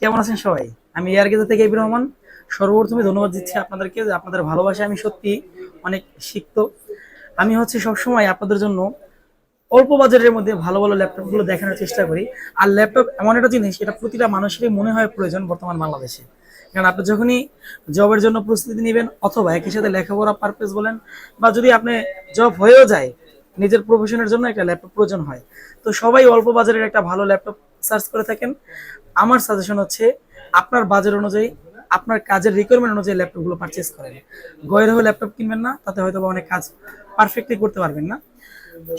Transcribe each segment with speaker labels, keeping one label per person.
Speaker 1: কেমন আছেন সবাই? আমি এয়ার গেজা থেকে ইব্রাহিম রহমান। সর্বপ্রথমে ধন্যবাদ দিচ্ছি আপনাদেরকে যে আপনাদের ভালোবাসায় আমি সত্যি অনেক শিখত আমি হচ্ছে সবসময় আপনাদের জন্য অল্প বাজারের মধ্যে ভালো ভালো ল্যাপটপগুলো দেখানোর চেষ্টা করি। আর ল্যাপটপ এমন একটা জিনিস, এটা প্রতিটা মানুষেরই মনে হয় প্রয়োজন বর্তমান বাংলাদেশে। কারণ আপনি যখনই জবের জন্য প্রস্তুতি নেবেন, অথবা একই সাথে লেখাপড়া পারপাস বলেন, বা যদি আপনি জব হয়েও যায়, নিজের প্রফেশনের জন্য একটা ল্যাপটপ প্রয়োজন হয়। তো সবাই অল্প বাজারের একটা ভালো ল্যাপটপ সার্চ করে থাকেন। আমার সাজেশন হচ্ছে আপনার বাজার অনুযায়ী আপনার কাজের রিকোয়ারমেন্ট অনুযায়ী ল্যাপটপগুলো পারচেস করেন। গয়ের হয়ে ল্যাপটপ কিনবেন না, তাতে হয়তো অনেক কাজ পারফেক্টলি করতে পারবেন না।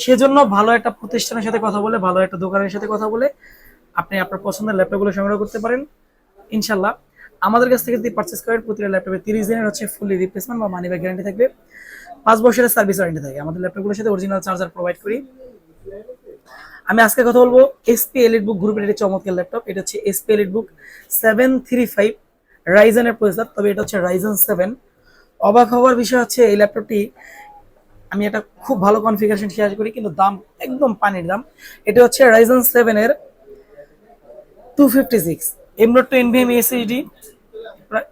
Speaker 1: সেজন্য ভালো একটা প্রতিষ্ঠানের সাথে কথা বলে, ভালো একটা দোকানের সাথে কথা বলে আপনি আপনার পছন্দের ল্যাপটপগুলো সংগ্রহ করতে পারেন। ইনশাল্লাহ আমাদের কাছ থেকে যদি পারচেস করেন, প্রতিটা ল্যাপটপে তিরিশ দিনের হচ্ছে ফুলি রিপ্লেসমেন্ট বা মানি ব্যাগ গ্যারান্টি থাকবে। পাঁচ বছরের সার্ভিস ওয়ারেন্টি থাকে। আমাদের ল্যাপটপগুলোর সাথে অরিজিনাল চার্জার প্রোভাইড করি। আমি আজকে কথা বলব এসপি এলিট বুক গ্রুপের একটি চমৎকার ল্যাপটপ এটা হচ্ছে HP Elite Book seven three five রাইজেনের processor তবে এটা হচ্ছে রাইজেন সেভেন অবাক হওয়ার বিষয় হচ্ছে এই ল্যাপটপটি আমি একটা খুব ভালো কনফিগারেশন শেয়ার করি, কিন্তু দাম একদম পানির দাম। এটা হচ্ছে রাইজেন সেভেনের টু ফিফটি সিক্স এমরোড টু এনভিএম এসএইচডি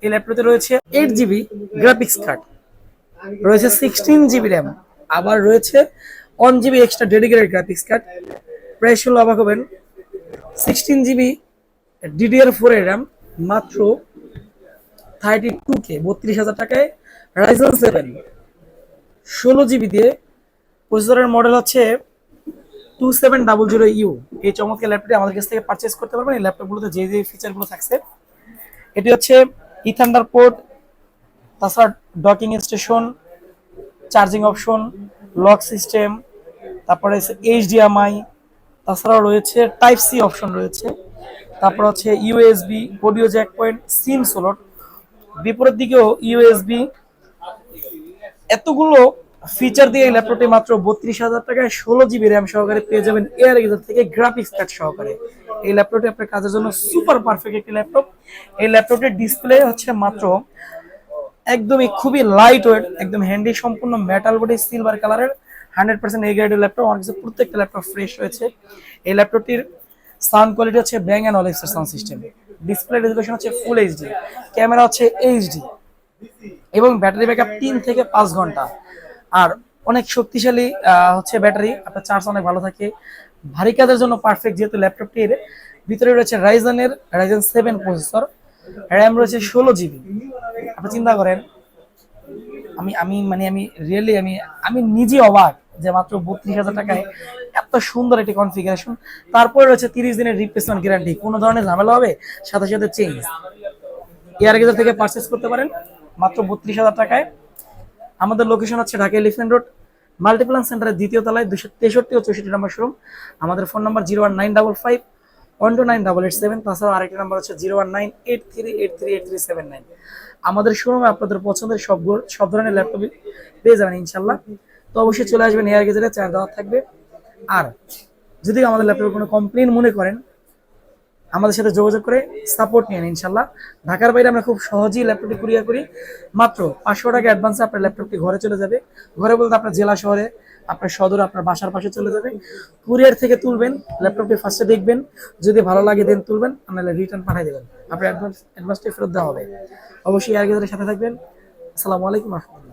Speaker 1: এই ল্যাপটপে রয়েছে এইট জিবি গ্রাফিক্স কার্ড রয়েছে সিক্সটিন জিবি র্যাম আবার রয়েছে one GB extra dedicated graphics card price হলো অবাক হবেন। সিক্সটিন জিবি ডিডিআর ফোর এর র্যাম মাত্র থার্টি টু কে বত্রিশ হাজার টাকায় রাইজন সেভেন ষোলো জিবি দিয়ে প্রসেসরের মডেল হচ্ছে two seven double zero U এই চমৎকার ল্যাপটপটি আমাদের কাছ থেকে পারচেস করতে পারবেন। এই ল্যাপটপগুলোতে যে যে ফিচারগুলো থাকছে, এটি হচ্ছে ইথান্ডার পোর্ট তাছাড়া docking station charging option lock system তারপরে এইচডিএমআই তাছাড়াও রয়েছে টাইপ সি অপশন রয়েছে। তারপর হচ্ছে USB audio jack point SIM slot বিপরীত দিকেও ইউএসবি এতগুলো ফিচার দিয়ে ল্যাপটপটি মাত্র বত্রিশ হাজার টাকায় ষোলো জিবি র্যাম সহকারে পেয়ে যাবেন এয়ার গেজার থেকে গ্রাফিক্স কার্ড সহকারে। এই ল্যাপটপটি আপনার কাজের জন্য সুপার পারফেক্ট একটি ল্যাপটপ এই ল্যাপটপটির ডিসপ্লে হচ্ছে মাত্র একদমই খুবই লাইট ওয়েট একদম হ্যান্ডি সম্পূর্ণ মেটাল বডি সিলভার কালারের হান্ড্রেড পার্সেন্ট এই গ্রেডের ল্যাপটপ আমার কাছে প্রত্যেকটা ল্যাপটপ ফ্রেশ রয়েছে এই ল্যাপটপটির সাউন্ড কোয়ালিটি হচ্ছে ব্যাং অ্যান্ড অলেক্সের সাউন্ড সিস্টেম ডিসপ্লে রেজলিউশন হচ্ছে ফুল এইচডি ক্যামেরা হচ্ছে এইচডি এবং ব্যাটারি ব্যাকআপ তিন থেকে পাঁচ ঘণ্টা। আর অনেক শক্তিশালী হচ্ছে ব্যাটারি আপনার চার্জ অনেক ভালো থাকে। ভারী কাজের জন্য পারফেক্ট যেহেতু ল্যাপটপটির ভিতরে রয়েছে রাইজেনের রাইজেন সেভেন প্রসেসর র্যাম রয়েছে ষোলো জিবি আপনি চিন্তা করেন, আমি আমি মানে আমি রিয়েলি আমি আমি নিজে অবাক। যে মাত্র বত্রিশ হাজার টাকায় এত সুন্দর একটি কনফিগারেশন তারপরে রয়েছে তিরিশ দিনের রিপ্লেসমেন্ট গ্যারান্টি কোনো ধরনের ঝামেলা হবে? সাথে সাথে চেঞ্জ এয়ার গেজার থেকে পারচেস করতে পারেন। মাত্র বত্রিশ হাজার টাকায়। আমাদের লোকেশন হচ্ছে ঢাকা এলিফেন্ট রোড মাল্টিপ্লান সেন্টারের দ্বিতীয় তলায় দুশো তেষট্টি ও চৌষট্টি নম্বর শোরুম আমাদের phone number zero one nine double five one two nine double eight seven তাছাড়াও আরেকটি নাম্বার হচ্ছে zero one nine eight three eight three eight three seven nine আমাদের শোরুমে আপনাদের পছন্দের সব সব ধরনের ল্যাপটপ পেয়ে যাবেন ইনশাল্লাহ তো অবশ্যই চলে আসবেন এয়ার গেজারে চার্জ দেওয়া থাকবে। আর যদি আমাদের ল্যাপটপে কোনো কমপ্লেন মনে করেন, আমাদের সাথে যোগাযোগ করে সাপোর্ট নিন ইনশাল্লাহ ঢাকার বাইরে আমরা খুব সহজেই ল্যাপটপটি কুরিয়ার করি। মাত্র পাঁচশো টাকা অ্যাডভান্সে আপনার ল্যাপটপটি ঘরে চলে যাবে। ঘরে বলতে আপনার জেলা শহরে, আপনার সদর, আপনার বাসার পাশে চলে যাবে। কুরিয়ার থেকে তুলবেন ল্যাপটপটি ফার্স্টে দেখবেন। যদি ভালো লাগে দেন তুলবেন আপনার রিটার্ন পাঠিয়ে দেবেন। আপনার অ্যাডভান্স অ্যাডভান্সটি ফেরত দেওয়া হবে। অবশ্যই এয়ার গেজারের সাথে থাকবেন। আসসালামু আলাইকুম রহমতুল্লাহ।